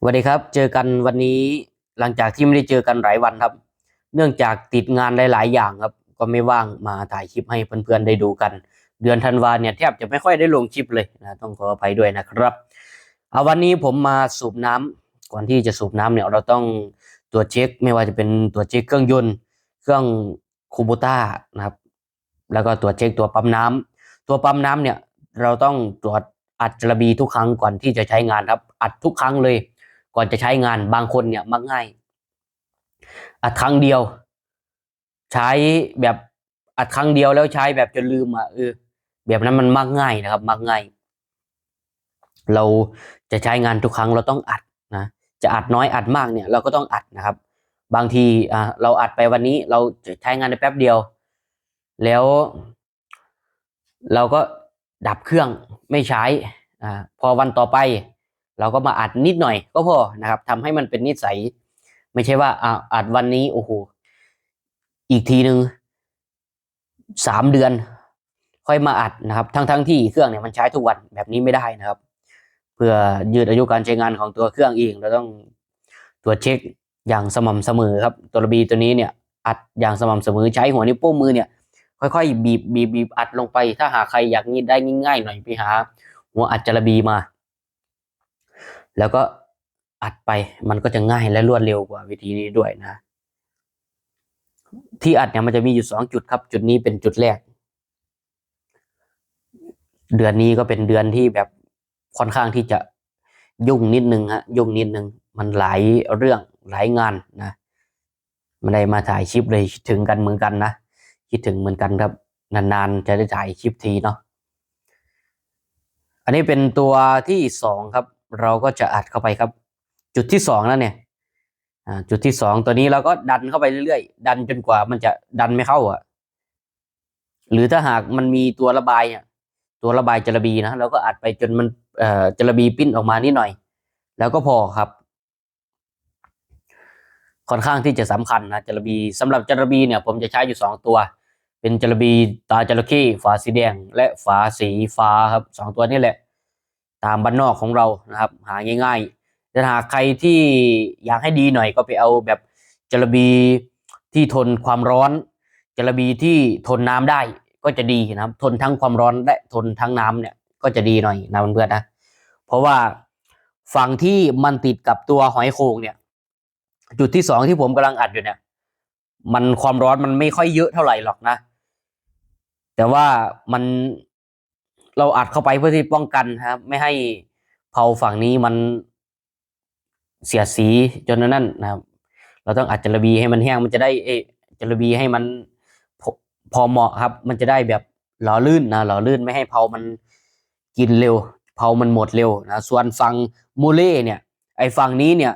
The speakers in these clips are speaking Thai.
สวัสดีครับ เจอกันวันนี้หลังจากที่ไม่ได้เจอกันหลายวันครับ เนื่องจากติดงานหลาย ๆ อย่างครับ ก็ไม่ว่างมาถ่ายคลิปให้เพื่อนๆได้ดูกัน เดือนธันวาเนี่ยแทบจะไม่ค่อยได้ลงคลิปเลยนะต้องขออภัยด้วยนะครับเอาวันนี้ผมมาสูบน้ำก่อนที่จะสูบน้ำเนี่ยเราต้องตรวจเช็ค ไม่ว่าจะเป็นตรวจเช็คเครื่องยนต์ เครื่องคูโบต้านะครับ แล้วก็ตรวจเช็คตัวปั๊มน้ำตัวปั๊มน้ำเนี่ยเราต้องตรวจอัดจระบีทุกครั้งก่อนที่จะใช้งานครับ อัดทุกครั้งเลย ก่อนจะใช้งานบางคนเนี่ยมักง่ายอัดครั้งเดียว ใช้แบบอัดครั้งเดียวแล้วใช้แบบจนลืมอะเออแบบนั้นมันมักง่ายนะครับ มักง่าย เราจะใช้งานทุกครั้งเราต้องอัดนะจะอัดน้อยอัดมากเนี่ย เราก็ต้องอัดนะครับ บางทีอ่าเราอัดไปวันนี้เราจะใช้งานในแป๊บเดียว แล้ว เราก็ดับเครื่องไม่ใช้อ่าพอวันต่อไป เราก็มาอัดนิดหน่อยก็พอนะครับทำให้มันเป็นนิสัย ไม่ใช่ว่าอ่าอัดวันนี้โอ้โหอีกทีหนึ่งสามเดือน ค่อยมาอัดนะครับ ทั้งทั้งที่เครื่องเนี่ยมันใช้ทุกวันแบบนี้ไม่ได้นะครับ เพื่อยืดอายุการใช้งานของตัวเครื่องเองเราต้องตรวจเช็คอย่างสม่ำเสมอครับตัวระบีตัวนี้เนี่ยอัดอย่างสม่ำเสมอใช้หัวนิ้วโป้งมือเนี่ย ค่อยๆ บีบบีบบีบอัดลงไป ถ้าหาใครอยากนี้ได้ง่ายๆหน่อยไปหา หัวอัดจระบีมา แล้วก็อัดไปมันก็จะง่ายและรวดเร็วกว่าวิธีนี้ด้วยนะ ที่อัดเนี่ยมันจะมีอยู่สองจุดครับ จุดนี้เป็นจุดแรก เดือนนี้ก็เป็นเดือนที่แบบค่อนข้างที่จะยุ่งนิดนึงฮะยุ่งนิดนึง มันหลายเรื่องหลายงานนะไม่ได้มาถ่ายคลิปเลยคิดถึงกันเหมือนกันนะคิดถึงเหมือนกันครับ นานๆจะได้ถ่ายคลิปทีเนาะอันนี้เป็นตัวที่สองครับ เราก็จะอัดเข้าไปครับ จุดที่สองแล้วเนี่ยจุดที่สองตัวนี้เราก็ดันเข้าไปเรื่อยๆดันจนกว่ามันจะดันไม่เข้าอะ หรือถ้าหากมันมีตัวระบายอะตัวระบายจระบีนะเราก็อัดไปจนมันเอ่อจระบีปิ้นออกมานิดหน่อย แล้วก็พอครับ ค่อนข้างที่จะสำคัญนะจระบีสำหรับจระบีเนี่ย ผมจะใช้อยู่สองตัว เป็นจระบีตาจระเข้ฝาสีแดง และฝาสีฟ้าครับสองตัวนี่แหละ ตามบ้านนอกของเรานะครับ หาง่ายๆแต่หากใครที่อยากให้ดีหน่อยก็ไปเอาแบบจระบีที่ทนความร้อนจระบีที่ทนน้ำได้ก็จะดีนะครับ ทนทั้งความร้อนและทนทั้งน้ำเนี่ยก็จะดีหน่อยนะเพื่อนๆนะ เพราะว่าฝั่งที่มันติดกับตัวหอยโข่งเนี่ย จุดที่สองที่ผมกำลังอัดอยู่เนี่ย มันความร้อนมันไม่ค่อยเยอะเท่าไหร่หรอกนะ แต่ว่ามัน เราอัดเข้าไปเพื่อที่ป้องกันครับ ไม่ให้เผาฝั่งนี้มันเสียสีจนนั่นนะครับ เราต้องอัดจระบีให้มันแห้งมันจะได้เอจระบีให้มันพอเหมาะครับ มันจะได้แบบหล่อลื่นนะหล่อลื่นไม่ให้เผามันกินเร็ว เผามันหมดเร็วนะส่วนฝั่งมูเล่เนี่ย ไอ้ฝั่งนี้เนี่ย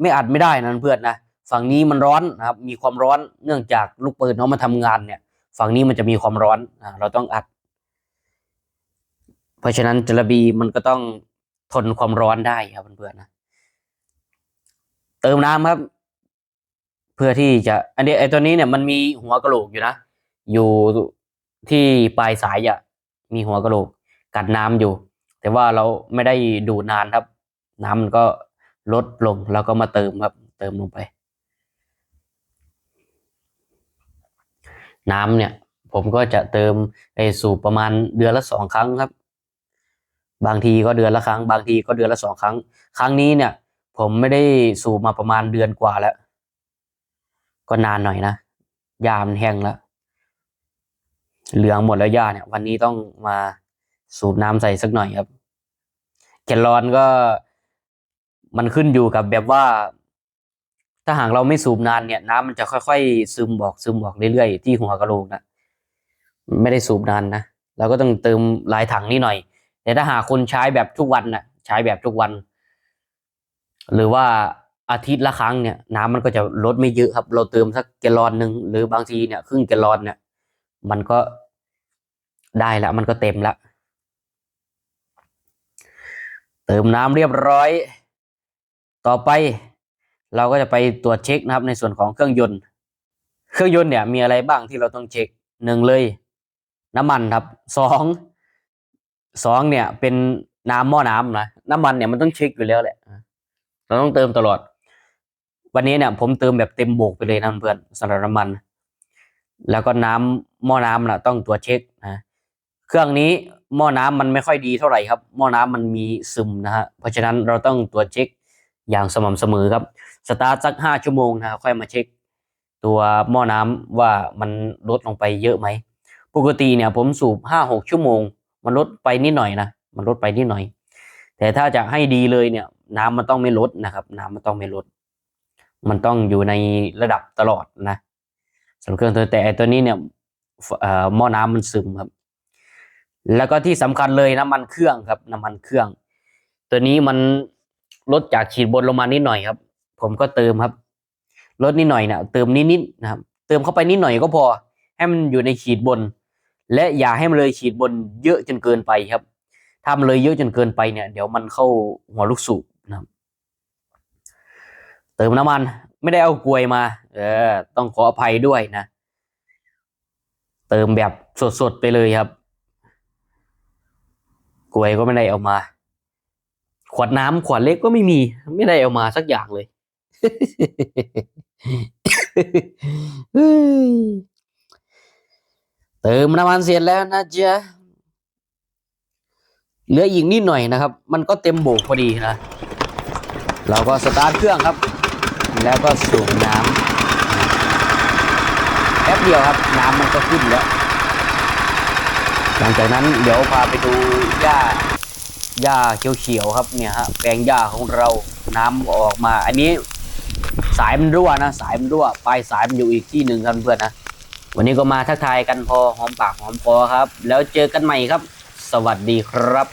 ไม่อัดไม่ได้นะเพื่อนนะฝั่งนี้มันร้อนนะครับ มีความร้อนเนื่องจากลูกปืนเขามาทำงานเนี่ย ฝั่งนี้มันจะมีความร้อนอ่าเราต้องอัด เพราะฉะนั้นจระบีมันก็ต้องทนความร้อนได้ครับเพื่อนๆนะเติมน้ำครับ เพื่อที่จะ อันนี้ไอ้ตัวนี้เนี่ยมันมีหัวกระโหลกอยู่นะอยู่ที่ปลายสายอะมีหัวกระโหลกกัดน้ำอยู่ แต่ว่าเราไม่ได้ดูนานครับ น้ำมันก็ลดลงแล้วก็มาเติมครับ เติมลงไป น้ำเนี่ย ผมก็จะเติมไอ้สูบประมาณเดือนละสองครั้งครับ บางทีก็เดือนละครั้ง บางทีก็เดือนละสองครั้ง ครั้งนี้เนี่ย ผมไม่ได้สูบมาประมาณเดือนกว่าแล้ว ก็นานหน่อยนะยามแห้งแล้วเหลืองหมดแล้วหญ้าเนี่ย วันนี้ต้องมาสูบน้ำใส่สักหน่อยครับแกลลอนก็มันขึ้นอยู่กับแบบว่า ถ้าหากเราไม่สูบนานเนี่ย น้ำมันจะค่อยๆซึมบอกซึมบอกเรื่อยๆที่หัวกระโหลกนะไม่ได้สูบนานนะเราก็ต้องเติมหลายถังนิดหน่อย แต่ถ้าหากคนใช้แบบทุกวันนะใช้แบบทุกวัน หรือว่าอาทิตย์ละครั้งเนี่ย น้ำมันก็จะลดไม่เยอะครับ เราเติมสักแกลลอนหนึ่งหรือบางทีเนี่ยครึ่งแกลลอนเนี่ย มันก็ได้แล้วมันก็เต็มแล้วเติมน้ำเรียบร้อย ต่อไป เราก็จะไปตรวจเช็คนะครับ ในส่วนของเครื่องยนต์ เครื่องยนต์เนี่ย มีอะไรบ้างที่เราต้องเช็คหนึ่งเลย น้ำมันครับสอง สองเนี่ยเป็นน้ำหม้อน้ำนะน้ำมันเนี่ยมันต้องเช็คอยู่แล้วแหละเราต้องเติมตลอด วันนี้เนี่ยผมเติมแบบเต็มโบกไปเลยนะเพื่อนสำหรับน้ำมัน แล้วก็น้ำหม้อน้ำน่ะต้องตรวจเช็คนะเครื่องนี้หม้อน้ำมันไม่ค่อยดีเท่าไหร่ครับหม้อน้ำมันมีซึมนะฮะเพราะฉะนั้นเราต้องตรวจเช็คอย่างสม่ำเสมอครับสตาร์ทสักห้าชั่วโมงนะค่อยมาเช็ค ตัวหม้อน้ำว่ามันลดลงไปเยอะไหมปกติเนี่ยผมสูบห้าหกชั่วโมง มันลดไปนิดหน่อยนะมันลดไปนิดหน่อย แต่ถ้าจะให้ดีเลยเนี่ย น้ำมันต้องไม่ลดนะครับ น้ำมันต้องไม่ลด มันต้องอยู่ในระดับตลอดนะสำหรับเครื่องตัวแต่ตัวนี้เนี่ยอ่อหม้อน้ำมันซึมครับ แล้วก็ที่สำคัญเลยน้ำมันเครื่องครับ น้ำมันเครื่อง ตัวนี้มันลดจากขีดบนลงมานิดหน่อยครับ ผมก็เติมครับ ลดนิดหน่อยเนะเติมนิดๆนะครับ เติมเข้าไปนิดหน่อยก็พอ ให้มันอยู่ในขีดบน และอย่าให้มันเลยขีดบนเยอะจนเกินไปครับ ถ้ามันเลยเยอะจนเกินไปเนี่ย เดี๋ยวมันเข้าหัวลูกสูบนะครับ เติมน้ำมันไม่ได้เอากลวยมา เออ ต้องขออภัยด้วยนะ เติมแบบสดๆไปเลยครับกลวยก็ไม่ได้เอามา ขวดน้ำขวดเล็กก็ไม่มี ไม่ได้เอามาสักอย่างเลย เติมน้ำมันเสร็จแล้วนะจ๊ะเหลืออีกนิดหน่อยนะครับ มันก็เต็มโบกพอดีนะ เราก็สตาร์ทเครื่องครับ แล้วก็สูบน้ำแป๊บเดียวครับ น้ำมันก็ขึ้นแล้ว หลังจากนั้นเดี๋ยวพาไปดูหญ้าหญ้าเขียวๆครับเนี่ยฮะแปลงหญ้าของเราน้ำออกมา อันนี้สายมันรั่วนะ สายมันรั่วปลายสายมันอยู่อีกที่หนึ่งครับเพื่อนนะ วันนี้ก็มาทักทายกันพอหอมปากหอมคอครับ แล้วเจอกันใหม่ครับ สวัสดีครับ